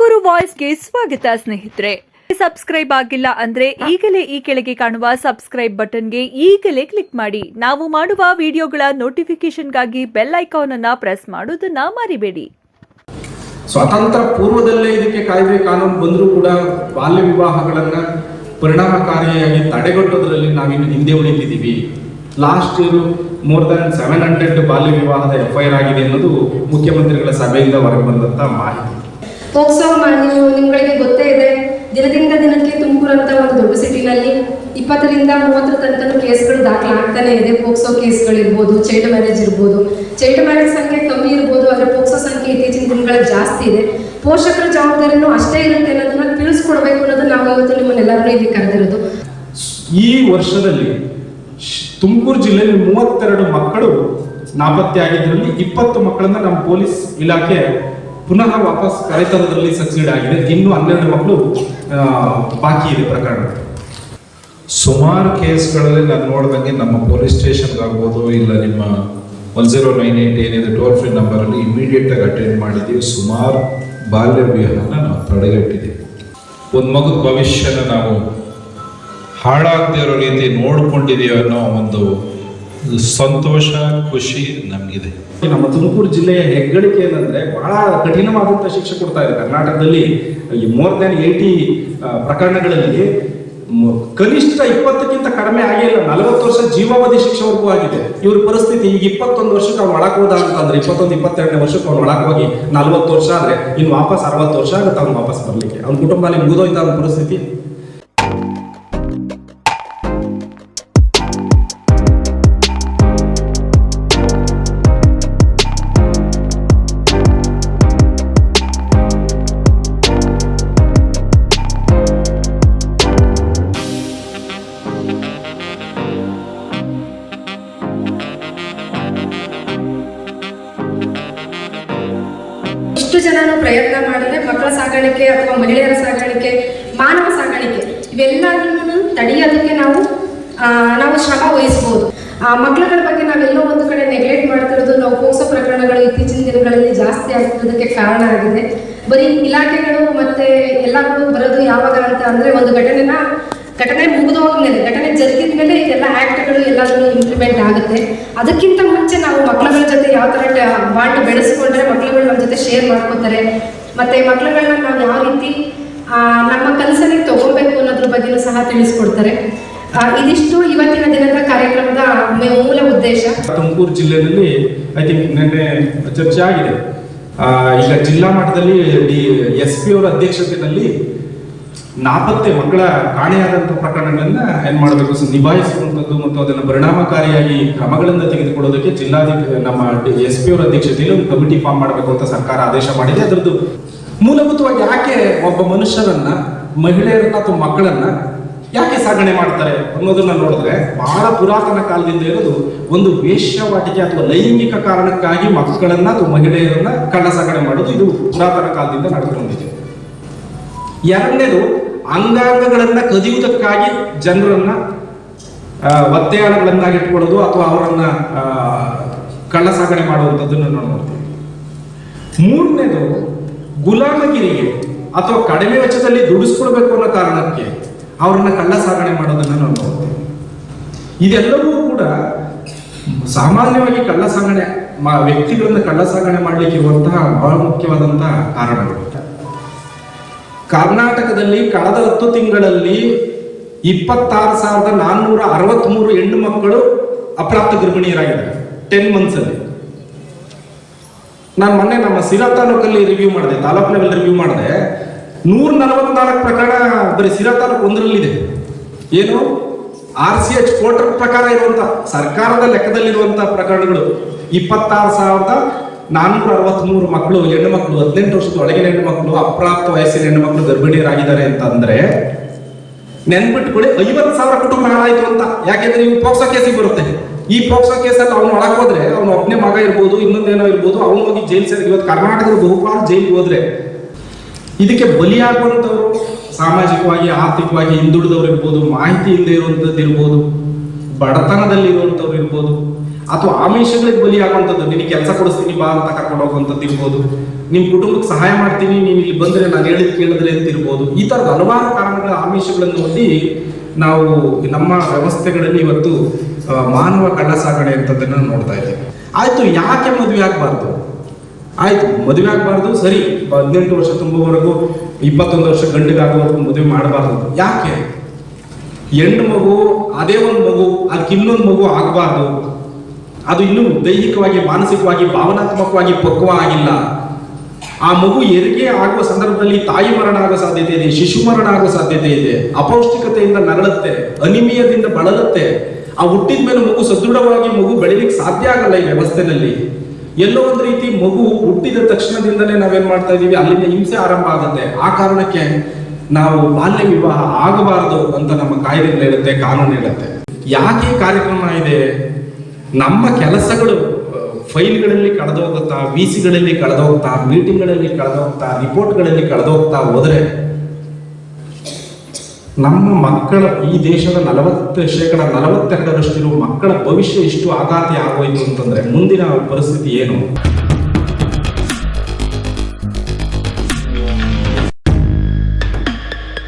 ತುಮಕೂರು ವಾಯ್ಸ್ಗೆ ಸ್ವಾಗತ ಸ್ನೇಹಿತರೆ. ಸಬ್ಸ್ಕ್ರೈಬ್ ಆಗಿಲ್ಲ ಅಂದ್ರೆ ಈಗಲೇ ಈ ಕೆಳಗೆ ಕಾಣುವ ಸಬ್ಸ್ಕ್ರೈಬ್ ಬಟನ್ಗೆ ಈಗಲೇ ಕ್ಲಿಕ್ ಮಾಡಿ. ನಾವು ಮಾಡುವ ವಿಡಿಯೋಗಳ ನೋಟಿಫಿಕೇಶನ್ಗಾಗಿ ಬೆಲ್ ಐಕಾನ್ ಅನ್ನ ಪ್ರೆಸ್ ಮಾಡೋದನ್ನ ಮರಿಬೇಡಿ. ಸ್ವಾತಂತ್ರ್ಯ ಪೂರ್ವದಲ್ಲೇ ಇದಕ್ಕೆ ಕಾಯ್ದೆ ಕಾನೂನು ಬಂದರೂ ಕೂಡ ಬಾಲ್ಯ ವಿವಾಹಗಳನ್ನ ಪರಿಣಾಮಕಾರಿಯಾಗಿ ತಡೆಗಟ್ಟೋದ್ರಲ್ಲಿ ನಾವಿನ್ನು ಹಿಂದೆ ಉಳಿದಿದ್ದೀವಿ. Last year more than seven hundred ಬಾಲ್ಯ ವಿವಾಹದ ಎಫ್ಐಆರ್ ಆಗಿದೆ ಅನ್ನೋದು ಮುಖ್ಯಮಂತ್ರಿಗಳ ಸಭೆಯಿಂದ ಹೊರಗೆ ಬಂದಂತ ಮಾಹಿತಿ. ಪೋಕ್ಸೋ ಮಾ- ನೀವು ನಿಮ್ಗಳಿಗೆ ಗೊತ್ತೇ ಇದೆ, ದಿನದಿಂದ ದಿನಕ್ಕೆ ತುಮಕೂರು ಅಂತ ಒಂದು ದೊಡ್ಡ ಸಿಟಿನಲ್ಲಿ ಇಪ್ಪತ್ತರಿಂದ ಮೂವತ್ತರ ತನಕ ಕೇಸ್ಗಳು ದಾಖಲಾಗ್ತಾನೆ ಇದೆ. ಪೋಕ್ಸೋ ಕೇಸ್ಗಳಿರ್ಬೋದು ಚೈಲ್ಡ್ ಮ್ಯಾರೇಜ್ ಇರ್ಬೋದು. ಚೈಲ್ಡ್ ಮ್ಯಾರೇಜ್ ಸಂಖ್ಯೆ ಕಮ್ಮಿ ಇರ್ಬೋದು, ಆದರೆ ಪೋಕ್ಸೋ ಸಂಖ್ಯೆ ಇತ್ತೀಚಿನ ದಿನಗಳಲ್ಲಿ ಜಾಸ್ತಿ ಇದೆ. ಪೋಷಕರ ಜವಾಬ್ದಾರಿನೂ ಅಷ್ಟೇ ಇರುತ್ತೆ ಅನ್ನೋದನ್ನ ತಿಳಿಸ್ಕೊಡ್ಬೇಕು ಅನ್ನೋದು ನಾವು ಇವತ್ತು ನಿಮ್ಮನ್ನೆಲ್ಲರೂ ಇಲ್ಲಿ ಕರೆದಿರೋದು. ಈ ವರ್ಷದಲ್ಲಿ ತುಮಕೂರು ಜಿಲ್ಲೆಯಲ್ಲಿ ಮೂವತ್ತೆರಡು ಮಕ್ಕಳು ನಾಪತ್ತೆ ಆಗಿದ್ದರಲ್ಲಿ ಇಪ್ಪತ್ತು ಮಕ್ಕಳನ್ನ ನಮ್ಮ ಪೊಲೀಸ್ ಇಲಾಖೆ ಪುನಃ ವಾಪಸ್ ಕರೆತರೋದ್ರಲ್ಲಿ ಸಕ್ಸೀಡ್ ಆಗಿದೆ. ಇನ್ನು ಹನ್ನೆರಡು ಮಕ್ಕಳು ಬಾಕಿ ಇದೆ ಪ್ರಕರಣ. ಸುಮಾರು ಕೇಸ್ಗಳಲ್ಲಿ ನಾನು ನೋಡಿದಂಗೆ ನಮ್ಮ ಪೊಲೀಸ್ ಸ್ಟೇಷನ್ಗೆ ಆಗ್ಬೋದು, ಇಲ್ಲ ನಿಮ್ಮ ಒನ್ ಜೀರೋ ನೈನ್ ಏಟ್ ಏನಿದೆ ಟೋಲ್ ಫ್ರೀ ನಂಬರಲ್ಲಿ ಇಮಿಡಿಯೇಟ್ ಆಗಿ ಅಟೆಂಡ್ ಮಾಡಿದ್ದೀವಿ. ಸುಮಾರು ಬಾಲ್ಯ ವಿವಾಹನ ನಾವು ತಡೆಗಟ್ಟಿದ್ದೀವಿ. ಒಂದು ಮಗು ಭವಿಷ್ಯನ ನಾವು ಹಾಳಾಗದೇ ರೀತಿ ನೋಡ್ಕೊಂಡಿದ್ದೀವಿ ಅನ್ನೋ ಒಂದು ಸಂತೋಷ, ಖುಷಿ ನಮಗಿದೆ. ನಮ್ಮ ತುಮಕೂರು ಜಿಲ್ಲೆಯ ಹೆಗ್ಗಳಿಕೆ ಏನಂದ್ರೆ ಬಹಳ ಕಠಿಣವಾದಂತಹ ಶಿಕ್ಷೆ ಕೊಡ್ತಾ ಇದೆ. ಕರ್ನಾಟಕದಲ್ಲಿ ಮೋರ್ ದನ್ ಏಯ್ಟಿ ಪ್ರಕರಣಗಳಲ್ಲಿ ಕನಿಷ್ಠ ಇಪ್ಪತ್ತಕ್ಕಿಂತ ಕಡಿಮೆ ಆಗಿಲ್ಲ ನಲವತ್ತು ವರ್ಷ ಜೀವಾವಧಿ ಶಿಕ್ಷೆವರೆಗೂ ಆಗಿದೆ. ಇವ್ರ ಪರಿಸ್ಥಿತಿ ಈಗ ಇಪ್ಪತ್ತೊಂದು ವರ್ಷಕ್ಕೆ ಅವ್ನು ಒಳಗೆ ಹೋದ ಅಂತಂದ್ರೆ ಇಪ್ಪತ್ತೊಂದು, ಇಪ್ಪತ್ತೆರಡನೇ ವರ್ಷಕ್ಕೆ ಅವ್ನು ಒಳಗೆ ಹೋಗಿ ನಲವತ್ತು ವರ್ಷ ಆದ್ರೆ ಇನ್ನು ವಾಪಸ್ ಅರವತ್ತು ವರ್ಷ ಆಗುತ್ತೆ ಅವ್ನು ವಾಪಸ್ ಬರಲಿಕ್ಕೆ. ಅವ್ನ ಕುಟುಂಬ ಅಲ್ಲಿ ಮುಗಿದೋಯ್ತ ಅವ್ನ ಪರಿಸ್ಥಿತಿ. ಸಾಗಾಣಿಕೆ ಅಥವಾ ಮಹಿಳೆಯರ ಸಾಗಾಣಿಕೆ ಮಾನವ ಸಾಗಾಣಿಕೆ ಇವೆಲ್ಲದನ್ನು ತಡೆಯೋದಕ್ಕೆ ನಾವು ನಾವು ಶ್ರಮ ವಹಿಸ್ಬೋದು. ಆ, ಮಕ್ಕಳುಗಳ ಬಗ್ಗೆ ನಾವೆಲ್ಲೋ ಒಂದು ಕಡೆ ನೆಗ್ಲೆಕ್ಟ್ ಮಾಡ್ತಿರೋದು ನಾವು ಪೋಕ್ಸೋ ಪ್ರಕರಣಗಳು ಇತ್ತೀಚಿನ ದಿನಗಳಲ್ಲಿ ಜಾಸ್ತಿ ಆಗ್ತಿರೋದಕ್ಕೆ ಕಾರಣ ಆಗಿದೆ. ಬರೀ ಇಲಾಖೆಗಳು ಮತ್ತೆ ಎಲ್ಲರೂ ಬರೋದು ಯಾವಾಗ ಅಂತ ಅಂದ್ರೆ ಒಂದು ಘಟನೆನ ಘಟನೆ ಮುಗಿದೋದ್ಮೇಲೆ ಘಟನೆ ಜರುಗಿದ ಮೇಲೆ ಎಲ್ಲ ಆ್ಯಕ್ಟ್ಗಳು ಎಲ್ಲದನ್ನು ಇಂಪ್ಲಿಮೆಂಟ್ ಆಗುತ್ತೆ. ಅದಕ್ಕಿಂತ ಮುಂಚೆ ನಾವು ಮಕ್ಕಳುಗಳ ಜೊತೆ ಯಾವ ಥರ ಬಾಂಡ್ ಬೆಳೆಸ್ಕೊಂಡ್ರೆ ಮಕ್ಕಳುಗಳು ನಮ್ಮ ಜೊತೆ ಶೇರ್ ಮಾಡ್ಕೋತಾರೆ ಮತ್ತೆ ಮಕ್ಕಳುಗಳನ್ನ ನಾವು ಯಾವ ರೀತಿ ನಮ್ಮ ಕನಸಲ್ಲಿ ತಗೋಬೇಕು ಅನ್ನೋದ್ರ ಬಗ್ಗೆ ಸಹ ತಿಳಿಸ್ಕೊಡ್ತಾರೆ. ಇದಿಷ್ಟು ಇವತ್ತಿನ ದಿನದ ಕಾರ್ಯಕ್ರಮದ ಮೂಲ ಉದ್ದೇಶ. ತುಮಕೂರು ಜಿಲ್ಲೆಯಲ್ಲಿ ಐ ಥಿಂಕ್ ನಿನ್ನೆ ಚರ್ಚೆ ಆಗಿದೆ. ಈಗ ಜಿಲ್ಲಾ ಮಟ್ಟದಲ್ಲಿ ಡಿ ಎಸ್ ಪಿ ಅವರ ಅಧ್ಯಕ್ಷತೆಯಲ್ಲಿ ನಾಪತ್ತೆ ಮಕ್ಕಳ ಕಾಣೆಯಾದಂಥ ಪ್ರಕರಣಗಳನ್ನ ಏನ್ ಮಾಡಬೇಕು? ನಿಭಾಯಿಸುವಂಥದ್ದು ಮತ್ತು ಅದನ್ನು ಪರಿಣಾಮಕಾರಿಯಾಗಿ ಕ್ರಮಗಳನ್ನು ತೆಗೆದುಕೊಳ್ಳೋದಕ್ಕೆ ಜಿಲ್ಲಾಧಿಕಾರಿ ನಮ್ಮ ಎಸ್ ಪಿ ಅವರ ಅಧ್ಯಕ್ಷತೆಯಲ್ಲಿ ಒಂದು ಕಮಿಟಿ ಫಾರ್ಮ್ ಮಾಡಬೇಕು ಅಂತ ಸರ್ಕಾರ ಆದೇಶ ಮಾಡಿದೆ. ಅದರದ್ದು ಮೂಲಭೂತವಾಗಿ ಯಾಕೆ ಒಬ್ಬ ಮನುಷ್ಯರನ್ನ ಮಹಿಳೆಯರನ್ನ ಅಥವಾ ಮಕ್ಕಳನ್ನ ಯಾಕೆ ಸಾಗಣೆ ಮಾಡ್ತಾರೆ ಅನ್ನೋದನ್ನ ನೋಡಿದ್ರೆ ಬಹಳ ಪುರಾತನ ಕಾಲದಿಂದ ಇರೋದು ಒಂದು ವೇಶ್ಯವಾಟಿಕೆ ಅಥವಾ ಲೈಂಗಿಕ ಕಾರಣಕ್ಕಾಗಿ ಮಕ್ಕಳನ್ನ ಅಥವಾ ಮಹಿಳೆಯರನ್ನ ಕಳ್ಳ ಸಾಗಣೆ ಮಾಡೋದು ಇದು ಪುರಾತನ ಕಾಲದಿಂದ ನಡೆದುಕೊಂಡಿದೆ. ಎರಡನೇದು, ಅಂಗಾಂಗಗಳನ್ನ ಕದಿಯುವುದಕ್ಕಾಗಿ ಜನರನ್ನ ಒತ್ತೆಯಾಳುಗಳನ್ನಾಗಿ ಇಟ್ಕೊಳ್ಳೋದು ಅಥವಾ ಅವರನ್ನ ಕಳ್ಳ ಸಾಗಣೆ ಮಾಡುವಂಥದ್ದನ್ನು ನಾವು ನೋಡ್ತೀವಿ ಮೂರನೇದು ಗುಲಾಮಗಿರಿಗೆ ಅಥವಾ ಕಡಿಮೆ ವೆಚ್ಚದಲ್ಲಿ ದುಡಿಸ್ಕೊಳ್ಬೇಕು ಅನ್ನೋ ಕಾರಣಕ್ಕೆ ಅವ್ರನ್ನ ಕಳ್ಳ ಸಾಗಣೆ ಮಾಡೋದನ್ನ ನಾವು ನೋಡ್ತೀವಿ. ಇದೆಲ್ಲವೂ ಕೂಡ ಸಾಮಾನ್ಯವಾಗಿ ಕಳ್ಳ ಸಾಗಣೆ ವ್ಯಕ್ತಿಗಳನ್ನ ಕಳ್ಳ ಸಾಗಣೆ ಮಾಡ್ಲಿಕ್ಕೆ ಇರುವಂತಹ ಬಹಳ ಮುಖ್ಯವಾದಂತಹ ಕಾರಣಗಳು. ಕರ್ನಾಟಕದಲ್ಲಿ ಕಳೆದ ಹತ್ತು ತಿಂಗಳಲ್ಲಿ ಇಪ್ಪತ್ತಾರು ಸಾವಿರದ ನಾನ್ನೂರ ಅರವತ್ಮೂರು ಹೆಣ್ಣು ಮಕ್ಕಳು ಅಪ್ರಾಪ್ತ ಗರ್ಭಿಣಿಯರಾಗಿದ್ದಾರೆ. ಟೆನ್ ಮಂತ್ಸ್ ಅಲ್ಲಿ. ನಾನು ಮೊನ್ನೆ ನಮ್ಮ ಸಿರಾ ತಾಲೂಕಲ್ಲಿ ರಿವ್ಯೂ ಮಾಡಿದೆ, ತಾಲೂಕ್ ಲೆವೆಲ್ ರಿವ್ಯೂ ಮಾಡಿದೆ. ನೂರ ನಲವತ್ನಾಲ್ಕು ಪ್ರಕರಣ ಬರೀ ಸಿರಾ ತಾಲೂಕು ಒಂದರಲ್ಲಿದೆ. ಏನು? ಆರ್ ಸಿ ಎಚ್ ಕೋಟರ್ ಪ್ರಕಾರ ಇರುವಂತ, ಸರ್ಕಾರದ ಲೆಕ್ಕದಲ್ಲಿರುವಂತಹ ಪ್ರಕರಣಗಳು. ಇಪ್ಪತ್ತಾರು ಸಾವಿರದ ನಾನ್ನೂರ ಅರವತ್ಮೂರು ಮಕ್ಕಳು, ಹೆಣ್ಣು ಮಕ್ಕಳು, ಹದಿನೆಂಟು ವರ್ಷದ ಒಳಗಿನ ಹೆಣ್ಣು ಮಕ್ಕಳು, ಅಪ್ರಾಪ್ತ ವಯಸ್ಸಿನ ಹೆಣ್ಣು ಮಕ್ಕಳು ಗರ್ಭಿಣಿಯರಾಗಿದ್ದಾರೆ ಅಂತಂದ್ರೆ ನೆನ್ಬಿಟ್ಕೊಳ್ಳಿ ಐವತ್ತು ಸಾವಿರ ಕುಟುಂಬ ಹಾಳಾಯ್ತು ಅಂತ. ಯಾಕೆಂದ್ರೆ ಇವು ಪೋಕ್ಸೋ ಕೇಸಿಗೆ ಬರುತ್ತೆ. ಈ ಪೋಕ್ಸೋ ಕೇಸಲ್ಲಿ ಅವ್ನು ಒಳಗೆ ಹೋದ್ರೆ, ಅವ್ನು ಒಬ್ಬನೇ ಮಗ ಇರ್ಬೋದು, ಇನ್ನೊಂದೇನೋ ಇರ್ಬೋದು, ಅವ್ನು ಹೋಗಿ ಜೈಲ್ ಸೇರಿ ಇವತ್ತು ಕರ್ನಾಟಕದ ಬಹುಪಾಲು ಜೈಲಿಗೆ ಹೋದ್ರೆ, ಇದಕ್ಕೆ ಬಲಿಯಾಗುವಂಥವ್ರು ಸಾಮಾಜಿಕವಾಗಿ, ಆರ್ಥಿಕವಾಗಿ ಹಿಂದುಳಿದವ್ರು ಇರ್ಬೋದು, ಮಾಹಿತಿ ಇಲ್ಲದೆ ಇರುವಂಥದ್ದು ಇರ್ಬೋದು, ಬಡತನದಲ್ಲಿ ಇರುವಂಥವ್ರು ಇರ್ಬೋದು, ಅಥವಾ ಆಮಿಷಗಳಿಗೆ ಬಲಿಯಾಗುವಂಥದ್ದು, ನಿನಗೆ ಕೆಲಸ ಕೊಡಿಸ್ತೀನಿ ಬಾ ಅಂತ ಕರ್ಕೊಂಡು ಹೋಗುವಂಥದ್ದು ಇರ್ಬೋದು ನಿಮ್ಮ ಕುಟುಂಬಕ್ಕೆ ಸಹಾಯ ಮಾಡ್ತೀನಿ, ನೀನು ಇಲ್ಲಿ ಬಂದರೆ ನಾನು ಹೇಳಿದ್ ಕೇಳಿದ್ರೆ ಅಂತ ಇರ್ಬೋದು, ಈ ಥರದ ಹಲವಾರು ಕಾರಣಗಳ ಆಮಿಷಗಳನ್ನು ಒಡ್ಡಿ ನಾವು ನಮ್ಮ ವ್ಯವಸ್ಥೆಗಳಲ್ಲಿ ಇವತ್ತು ಮಾನವ ಕಳ್ಳ ಸಾಗಣೆ ಅಂತದನ್ನ ನೋಡ್ತಾ ಇದ್ದೀವಿ ಆಯ್ತು, ಯಾಕೆ ಮದುವೆ ಆಗ್ಬಾರ್ದು? ಆಯ್ತು, ಮದುವೆ ಆಗಬಾರ್ದು, ಸರಿ, ಹದಿನೆಂಟು ವರ್ಷ ತುಂಬುವವರೆಗೂ, ಇಪ್ಪತ್ತೊಂದು ವರ್ಷ ಗಂಡಿಗಾಗುವವರೆಗೂ ಮದುವೆ ಮಾಡಬಾರ್ದು. ಯಾಕೆ? ಹೆಣ್ಣು ಮಗು, ಅದೇ ಒಂದು ಮಗು, ಅದಕ್ಕೆ ಇನ್ನೊಂದು ಮಗು ಆಗಬಾರ್ದು. ಅದು ಇನ್ನೂ ದೈಹಿಕವಾಗಿ, ಮಾನಸಿಕವಾಗಿ, ಭಾವನಾತ್ಮಕವಾಗಿ ಪಕ್ವ ಆಗಿಲ್ಲ. ಆ ಮಗು ಹೆರಿಗೆ ಆಗುವ ಸಂದರ್ಭದಲ್ಲಿ ತಾಯಿ ಮರಣ ಆಗೋ ಸಾಧ್ಯತೆ ಇದೆ, ಶಿಶು ಮರಣ ಆಗೋ ಸಾಧ್ಯತೆ ಇದೆ. ಅಪೌಷ್ಟಿಕತೆಯಿಂದ ನರಳುತ್ತೆ, ಅನಿಮಿಯದಿಂದ ಬಳಲುತ್ತೆ. ಆ ಹುಟ್ಟಿದ ಮೇಲೆ ಮಗು ಸದೃಢವಾಗಿ ಮಗು ಬೆಳಿಲಿಕ್ಕೆ ಸಾಧ್ಯ ಆಗಲ್ಲ ಈ ವ್ಯವಸ್ಥೆನಲ್ಲಿ ಎಲ್ಲೋ ಒಂದು ರೀತಿ ಮಗು ಹುಟ್ಟಿದ ತಕ್ಷಣದಿಂದಲೇ ನಾವೇನ್ ಮಾಡ್ತಾ ಇದೀವಿ ಅಲ್ಲಿಂದ ಹಿಂಸೆ ಆರಂಭ ಆಗುತ್ತೆ ಆ ಕಾರಣಕ್ಕೆ ನಾವು ಬಾಲ್ಯ ವಿವಾಹ ಆಗಬಾರದು ಅಂತ ನಮ್ಮ ಕಾಯ್ದೆಗಳು ಹೇಳುತ್ತೆ, ಕಾನೂನು ಹೇಳುತ್ತೆ. ಯಾಕೆ ಕಾರ್ಯಕ್ರಮ ಇದೆ? ನಮ್ಮ ಕೆಲಸಗಳು ಫೈಲ್ಗಳಲ್ಲಿ ಕಳೆದೋಗುತ್ತಾ ವಿ ಸಿಗಳಲ್ಲಿ ಕಳೆದೋಗ್ತಾ ಮೀಟಿಂಗ್ಗಳಲ್ಲಿ ಕಳೆದೋಗ್ತಾ ರಿಪೋರ್ಟ್ಗಳಲ್ಲಿ ಕಳೆದೋಗ್ತಾ ಹೋದ್ರೆ ನಮ್ಮ ಮಕ್ಕಳ ಈ ದೇಶದ ನಲವತ್ತು ಶೇಕಡ ನಲವತ್ತೆರಡರಷ್ಟಿರುವ ಮಕ್ಕಳ ಭವಿಷ್ಯ ಇಷ್ಟು ಆಘಾತಿ ಆಗೋಯ್ತು ಅಂತಂದ್ರೆ ಮುಂದಿನ ಪರಿಸ್ಥಿತಿ ಏನು?